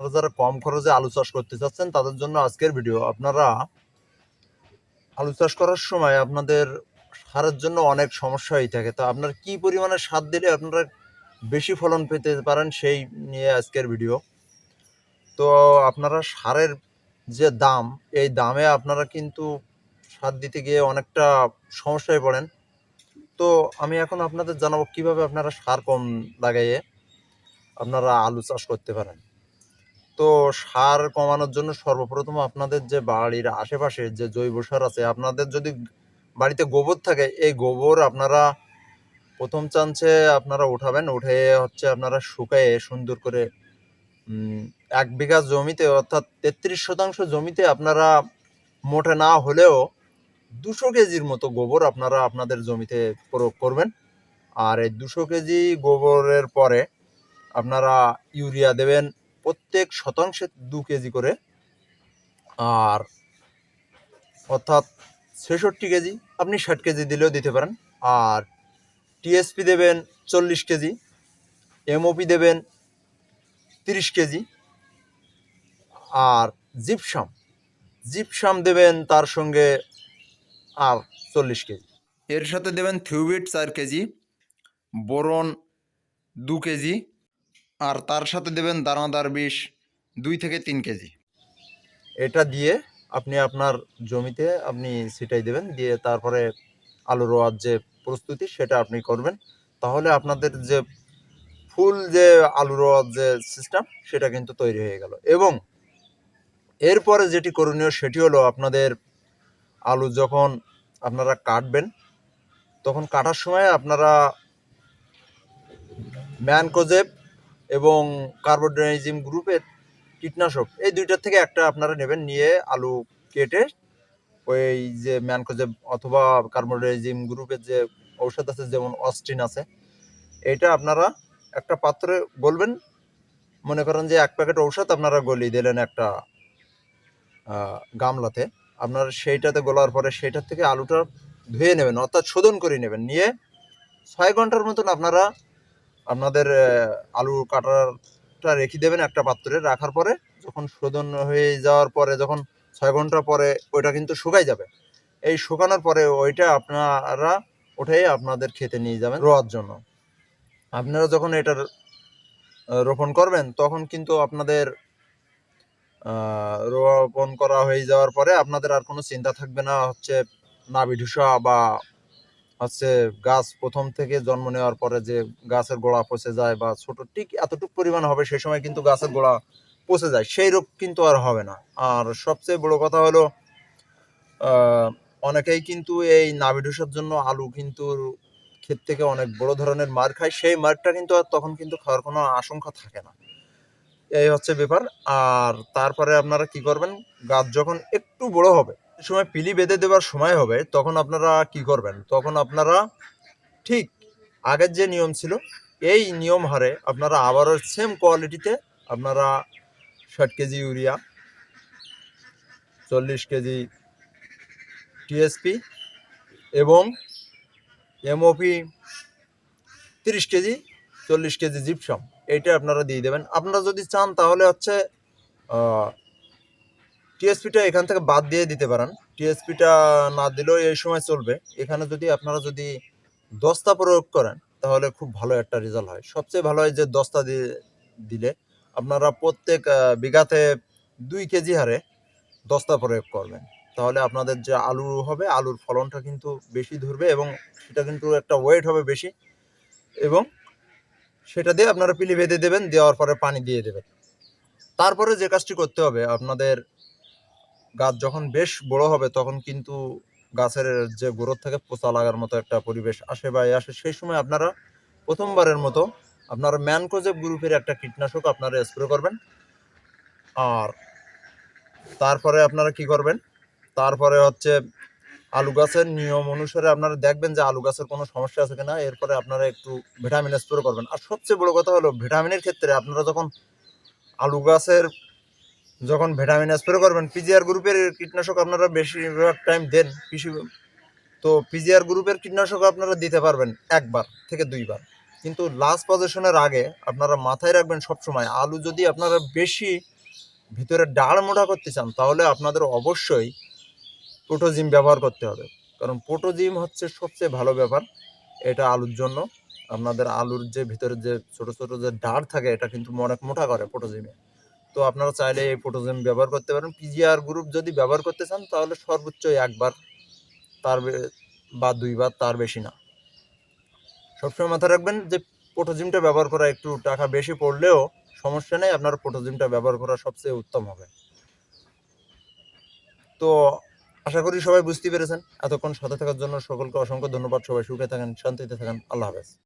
আপনারা যারা কম খরচে আলু চাষ করতে চাচ্ছেন, তাদের জন্য আজকের ভিডিও আপনারা আলু চাষ করার সময় আপনাদের সারের জন্য অনেক সমস্যা হয়ে থাকে। তো আপনার কি পরিমাণে সার দিলে আপনারা বেশি ফলন পেতে পারেন সেই নিয়ে আজকের ভিডিও তো আপনারা সারের যে দাম, এই দামে আপনারা কিন্তু সার দিতে গিয়ে অনেকটা সমস্যায় পড়েন। তো আমি এখন আপনাদের জানাব কীভাবে আপনারা সার কম লাগাইয়ে আপনারা আলু চাষ করতে পারেন। তো সার কমানোর জন্য সর্বপ্রথম আপনাদের যে বাড়ির আশেপাশে যে জৈব সার আছে, আপনাদের যদি বাড়িতে গোবর থাকে, এই গোবর আপনারা প্রথম চান্সে আপনারা উঠাবেন। উঠে হচ্ছে আপনারা শুকায়ে সুন্দর করে এক বিঘা জমিতে অর্থাৎ তেত্রিশ শতাংশ জমিতে আপনারা মোটে না হলেও দুশো কেজির মতো গোবর আপনারা আপনাদের জমিতে প্রয়োগ করবেন। আর এই দুশো কেজি গোবরের পরে আপনারা ইউরিয়া দেবেন প্রত্যেক শতাংশে দু কেজি করে। আর অর্থাৎ ছেষট্টি কেজি, আপনি ষাট কেজি দিলেও দিতে পারেন। আর টিএসপি দেবেন চল্লিশ কেজি এমওপি দেবেন তিরিশ কেজি। আর জিপসাম জিপসাম দেবেন তার সঙ্গে আর চল্লিশ কেজি। এর সাথে দেবেন থিউবিট চার কেজি, বোরন দু কেজি আর তার সাথে দেবেন দানাদার বিষ দুই থেকে তিন কেজি। এটা দিয়ে আপনি আপনার জমিতে আপনি ছিটাই দেবেন, দিয়ে তারপরে আলু রোয়ার যে প্রস্তুতি সেটা আপনি করবেন। তাহলে আপনাদের যে ফুল যে আলু রোয়ার যে সিস্টেম সেটা কিন্তু তৈরি হয়ে গেল। এবং এরপরে যেটি করণীয় সেটি হলো আপনাদের আলু যখন আপনারা কাটবেন, তখন কাটার সময় আপনারা ম্যানকোজেব এবং কার্বোডাইজিম গ্রুপের কীটনাশক, এই দুইটার থেকে একটা আপনারা নেবেন নিয়ে আলু কেটে ওই যে ম্যানকোজেব অথবা কার্বোডাইজিম গ্রুপের যে ঔষধ আছে, যেমন অস্টিন আছে, এটা আপনারা একটা পাত্রে গলবেন। মনে করেন যে এক প্যাকেট ঔষধ আপনারা গলিয়ে দিলেন একটা গামলাতে। আপনার সেইটাতে গলার পরে সেইটার থেকে আলুটা ধুয়ে নেবেন, অর্থাৎ শোধন করে নেবেন। নিয়ে ছয় ঘণ্টার মতন আপনারা আপনাদের আলু কাটারটা রেখে দেবেন একটা পাত্রে রাখার পরে, যখন শোধন হয়ে যাওয়ার পরে, যখন ছয় ঘণ্টা পরে ওইটা কিন্তু শুকাই যাবে। এই শুকানোর পরে ওইটা আপনারা উঠে আপনাদের খেতে নিয়ে যাবেন রোয়ার জন্য। আপনারা যখন এটার রোপণ করবেন, তখন কিন্তু আপনাদের রোপণ করা হয়ে যাওয়ার পরে আপনাদের আর কোনো চিন্তা থাকবে না, হচ্ছে নাভি ঢুসা বা হচ্ছে গাছ প্রথম থেকে জন্ম নেওয়ার পরে যে গাছের গোড়া পচে যায় বা ছোট ঠিক এতটুকু পরিমাণ হবে, সেই সময় কিন্তু গাছের গোড়া পচে যায়। সেই রোগ কিন্তু আর হবে না। আর সবচেয়ে বড় কথা হলো অনেকেই কিন্তু এই নাভি ঢুসার জন্য আলু কিন্তু ক্ষেত থেকে অনেক বড় ধরনের মার খায়। সেই মারটা কিন্তু আর তখন কিন্তু খাওয়ার কোনো আশঙ্কা থাকে না। এই হচ্ছে ব্যাপার। আর তারপরে আপনারা কি করবেন, গাছ যখন একটু বড় হবে সময় পিলি বেঁধে দেওয়ার সময় হবে, তখন আপনারা কি করবেন? তখন আপনারা ঠিক আগের যে নিয়ম ছিল, এই নিয়ম হারে আপনারা আবারও সেম কোয়ালিটিতে আপনারা ষাট কেজি ইউরিয়া, চল্লিশ কেজি টিএসপি এবং এমওপি তিরিশ কেজি, চল্লিশ কেজি জিপসাম এইটা আপনারা দিয়ে দেবেন। আপনারা যদি চান তাহলে হচ্ছে টিএসপিটা এখান থেকে বাদ দিয়ে দিতে পারেন। টিএসপিটা না দিলেও এই সময় চলবে। এখানে যদি আপনারা যদি দস্তা প্রয়োগ করেন, তাহলে খুব ভালো একটা রেজাল্ট হয়। সবচেয়ে ভালো হয় যে দস্তা দিয়ে দিলে আপনারা প্রত্যেক বিঘাতে দুই কেজি হারে দস্তা প্রয়োগ করবেন। তাহলে আপনাদের যে আলু হবে, আলুর ফলনটা কিন্তু বেশি ধরবে এবং সেটা কিন্তু একটা ওয়েট হবে বেশি এবং সেটা দিয়ে আপনারা পিলি বেঁধে দেবেন, দেওয়ার পরে পানি দিয়ে দেবেন। তারপরে যে কাজটি করতে হবে, আপনাদের গাছ যখন বেশ বড় হবে, তখন কিন্তু গাছের যে গ্রোথ থেকে পোচা লাগার মতো একটা পরিবেশ আসে বা আসে। সেই সময় আপনারা প্রথমবারের মতো আপনারা ম্যানকোজেব গ্রুপের একটা কীটনাশক আপনারা স্প্রে করবেন। আর তারপরে আপনারা কি করবেন? তারপরে হচ্ছে আলু গাছের নিয়ম অনুসারে আপনারা দেখবেন যে আলু গাছের কোনো সমস্যা আছে কিনা, এরপরে আপনারা একটু ভিটামিন স্প্রে করবেন। আর সবচেয়ে বড় কথা হলো, ভিটামিনের ক্ষেত্রে আপনারা যখন আলু গাছের যখন ভিটামিন স্প্রে করবেন পিজিআর গ্রুপের কীটনাশক আপনারা বেশিরভাগ টাইম দেন কৃষি তো পিজিআর গ্রুপের কীটনাশক আপনারা দিতে পারবেন একবার থেকে দুইবার। কিন্তু লাস্ট পজিশনের আগে আপনারা মাথায় রাখবেন সবসময়, আলু যদি আপনারা বেশি ভিতরে ডাড় মোটা করতে চান, তাহলে আপনাদের অবশ্যই পোটোজিম ব্যবহার করতে হবে। কারণ পোটোজিম হচ্ছে সবচেয়ে ভালো ব্যাপার, এটা আলুর জন্য। আপনাদের আলুর যে ভিতরে যে ছোট ছোট যে ডাড় থাকে, এটা কিন্তু অনেক মোটা করে পোটোজিমে তো আপনারা চাইলে এই পোটোজিম ব্যবহার করতে পারেন। পিজিআর গ্রুপ যদি ব্যবহার করতে চান, তাহলে সর্বোচ্চ একবার তার বা দুইবার তার বেশি না। সবসময় মাথায় রাখবেন যে পোটোজিমটা ব্যবহার করা একটু টাকা বেশি পড়লেও সমস্যা নেই, আপনার পোটোজিমটা ব্যবহার করা সবচেয়ে উত্তম হবে। তো আশা করি সবাই বুঝতে পেরেছেন। এতক্ষণ সাথে থাকার জন্য সকলকে অসংখ্য ধন্যবাদ। সবাই সুখে থাকেন, শান্তিতে থাকেন। আল্লাহ হাফেজ।